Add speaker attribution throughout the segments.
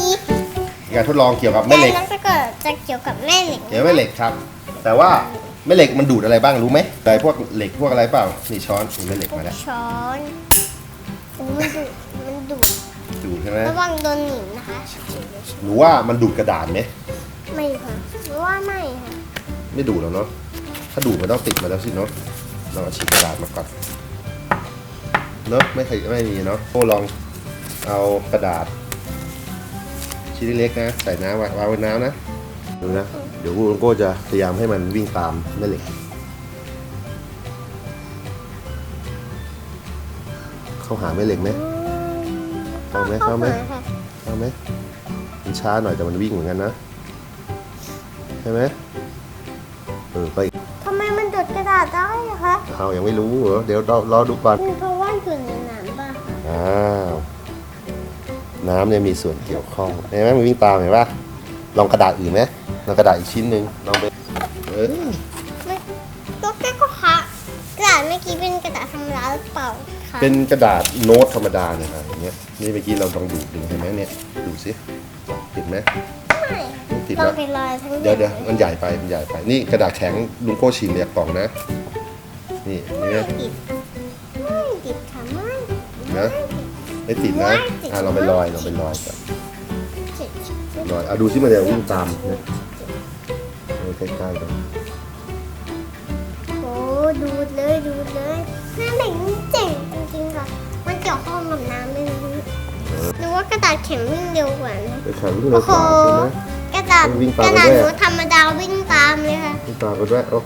Speaker 1: นี้
Speaker 2: การทดลองเกี่ยวกับแม่เหล็ก
Speaker 1: แต่นั้นจะเกิดจะเกี่ยวกับแม่เหล็ก
Speaker 2: เกี่ยวกับแม่เหล็กครับ แต่ว่าแม่เหล็กมันดูดอะไรบ้างรู้ไหมแต่พวกเหล็กพวกอะไรเปล่านี่ช้อนนี่แม่เหล็กมาแล้ว
Speaker 1: ช้อนโอ้มันดุมันดุ
Speaker 2: ดูดใช่ไหม
Speaker 1: ระวังโดนหนีบนะคะ
Speaker 2: หนูว่ามันดูดกระดาษไหม
Speaker 1: ไม่ค่ะหรือว่าไม่ค่ะ
Speaker 2: ไม่ดูดแล้วเนาะถ้าดูดมันต้องติดมาแล้วสิเนาะเราเอาฉีกกระดาษมาก่อนเนาะไม่เคยไม่มีเนาะโอ้ลองเอากระดาษ ชิ้นเล็กๆนะ ใส่น้ำวางวางไว้น้ำนะ ดูนะ เดี๋ยวคุณโก้จะพยายามให้มันวิ่งตามแม่เหล็ก เข้าหาแม่เหล็กไหมเข้าไหมเข้าไหม
Speaker 1: ค่ะ
Speaker 2: เอาไหมมันช้าหน่อยแต่มันวิ่งเหมือนกันนะ ใช่ไหมเออไป
Speaker 1: ทำไมมันดูดกระดาษได้อะคะ
Speaker 2: เอายังไม่รู้เหรอ เดี๋ยวรอรอดูก่อน
Speaker 1: เป็นเพราะว่าอยู่ในน้ำป่ะคะ
Speaker 2: อ้าว น้ำเนี่ยมีส่วนเกี่ยวข้องเห็นไหมมันวิ่งตามเห็นปะลองกระดาษอื่นไหมลองกระดาษอีกชิ้นหนึ่งลองไปเออ
Speaker 1: ไม่ก็แค่ก็คะกระดาษเมื่อกี้เป็นกระดาษธรรมดาหรือเปล่าคะ
Speaker 2: เป็นกระดาษโน้ตธรรมดาเนี่ยครับอย่างเงี้ยนี่เมื่อกี้เราลองดูดดูเห็นไหมเนี่ยดูสิติดไหม
Speaker 1: ไม่
Speaker 2: ไม่ติด
Speaker 1: เรา
Speaker 2: แล้ว
Speaker 1: ไปลอยทั้ง
Speaker 2: เดี๋ยวเดี๋ยวมันใหญ่ไปมันใหญ่ไปนี่กระดาษแข็งลุงโก้ฉีกเลยจากกล่องนะ นี่นี่นะ
Speaker 1: ติดไม่ติดค่ะไม่
Speaker 2: นะไม่ติดนะ อะเราไปลอยเราไปลอยกัน
Speaker 1: ติด
Speaker 2: ลอยเอาดูซิมันจะวิ่งตามเนี่ยเออใกล้ๆกัน
Speaker 1: โอ้ดูดเลยดูดเลยแม่เหล็กนี่เจ๋งจริงๆค่ะมันเกี่ยวข้องกับน้ำเลยนะหรือว่ากระดาษแข็งวิ่งเร็วกว่านะ
Speaker 2: ไปแข็งที่เราตามใช่ไหม
Speaker 1: กระดาษ
Speaker 2: มันวิ่ง
Speaker 1: ก
Speaker 2: ตาม
Speaker 1: ระ
Speaker 2: ไป
Speaker 1: ดาษ
Speaker 2: ด้วย
Speaker 1: โน้ตธรรมดาวิ่งตามเลยค่ะ
Speaker 2: วิ่งตามกันด้วยโอ้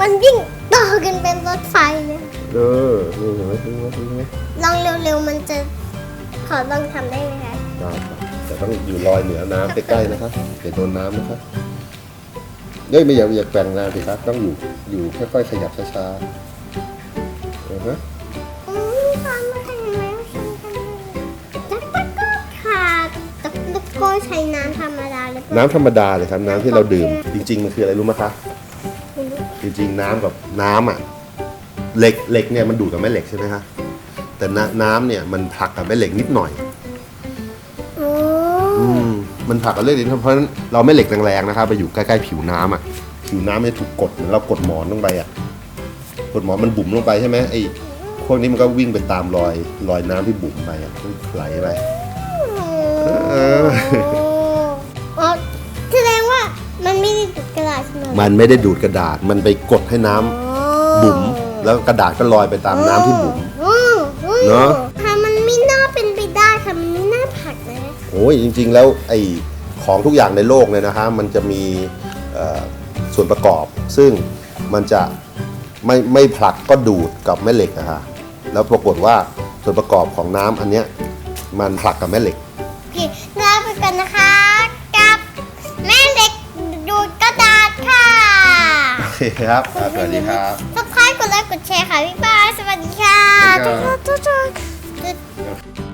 Speaker 1: มันวิ่งต่อกันเป็นรถไฟเลย
Speaker 2: เออนี่เห็นไหมนี่เห็นไหมนี่เห็นไหม
Speaker 1: ลองเร็วๆมันจะ ขอลองทำได้ไหมคะ
Speaker 2: ได้ครับแต่ต้องอยู่ลอยเหนือน้ำใกล้ๆนะคะเดี๋ยวโดนน้ำนะคะเฮ้ยไม่อย่าอย่าแกว่งนานสิครับ ต้องอยู่อยู่ค่อยๆขยับช้าๆเออฮะ
Speaker 1: อืมทำมาทำไมไม่ใช่กันเลยแล้วก็ขาดตะลุกก็ใช้น้ำธรรมดาหรือเปล่า
Speaker 2: น้ำธรรมดาเลยครับน้ำที่เราดื่ม จริง ๆ มันคืออะไรรู้ไหมคะ
Speaker 1: ไม่รู้
Speaker 2: จริงๆน้ำกับน้ำอะเหล็กเหล็กเนี่ยมันดูดกับแม่เหล็กใช่ไหมคะ แต่น้ำน้ำเนี่ยมันผลักกับแม่เหล็กนิดหน่อย
Speaker 1: โอ้
Speaker 2: อืมมันผลักกับเรื่องนี้เพราะฉะนั้นเราไม่เหล็กแรงๆนะครับไปอยู่ใกล้ๆผิวน้ำอะผิวน้ำมันจะถูกกดเหมือนเรากดหมอนลงไปอะกดหมอนมันบุ๋มลงไปใช่ไหมไอ้พวกนี้มันก็วิ่งไปตามรอยรอยน้ำที่บุ๋มไปอะมันไหลไปเออ
Speaker 1: อ๋อแสดงว่ามันไม่ได้ติดกระดาษใช่ไหม
Speaker 2: มันไม่ได้ดูดกระดาษมันไปกดให้น้ำบุ๋มแล้วกระดาษก็ลอยไปตามน้ำที่บุ๋ม
Speaker 1: อืมอืม
Speaker 2: เนอะ
Speaker 1: ค่ะมันไม่น่าเป็นไปได้ค่ะมันไม่น่าผลักนะ
Speaker 2: โอ้ยจริง ๆ แล้วไอ้ของทุกอย่างในโลกเนี่ยนะฮะมันจะมีเอ่อส่วนประกอบ ซึ่งมันจะไม่ไม่ผลักก็ดูดกับแม่เหล็กนะฮะแล้วปรากฏว่าส่วนประกอบของน้ำอันเนี้ยมันผลักกับแม่เหล็ก
Speaker 1: โอเคลาไปกันนะคะ กับแม่เด็กดูดกระดาษค่ะ
Speaker 2: โอเคครับอ่าสวัสดีครับ
Speaker 1: สบายกดไลค์กดแชร์ค่ะพี่บายสวัสดีค่ะ
Speaker 2: สวัสดีครับ
Speaker 1: ทุกๆทุ กๆ